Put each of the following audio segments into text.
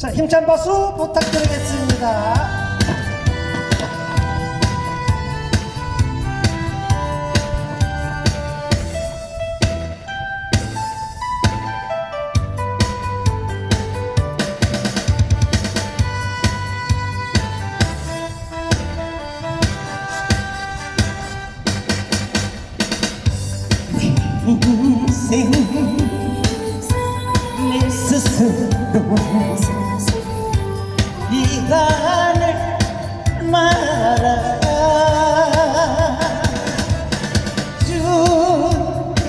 자, 힘찬 박수 부탁드리겠습니다. 인생 내 스스로 이간을 말아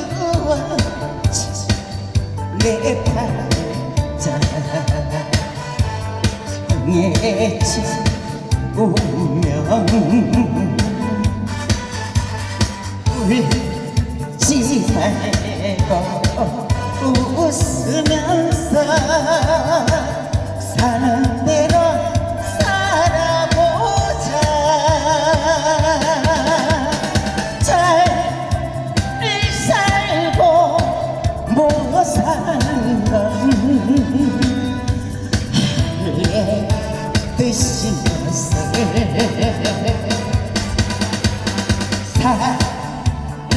주와치 내 팔자 정해지 운명 울지 말고 웃으면서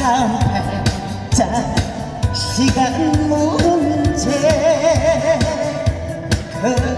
팔자 시간 문제 그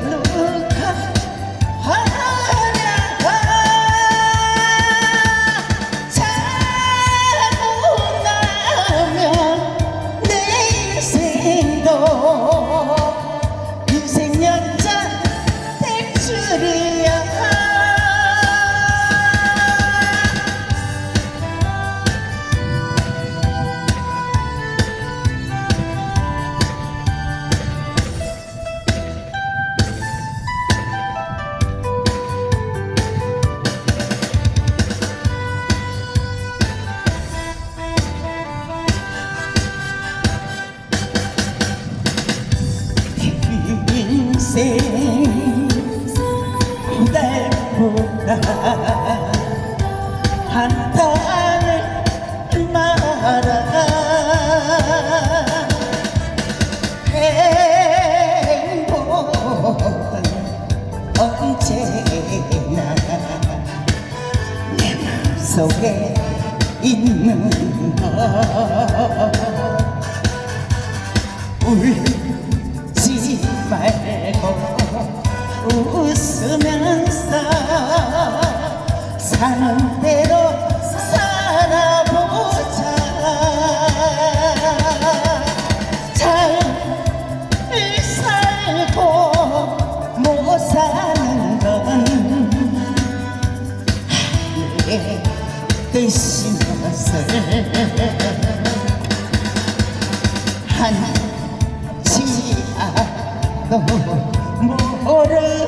인생 날보다 한탄을 말아 행복은 언제나 내 맘속에 있는 것. 울지 말 사는 대로 살아보자. 잘 살고 못 사는 건 하늘의 뜻인 것을 한치 않도 모르는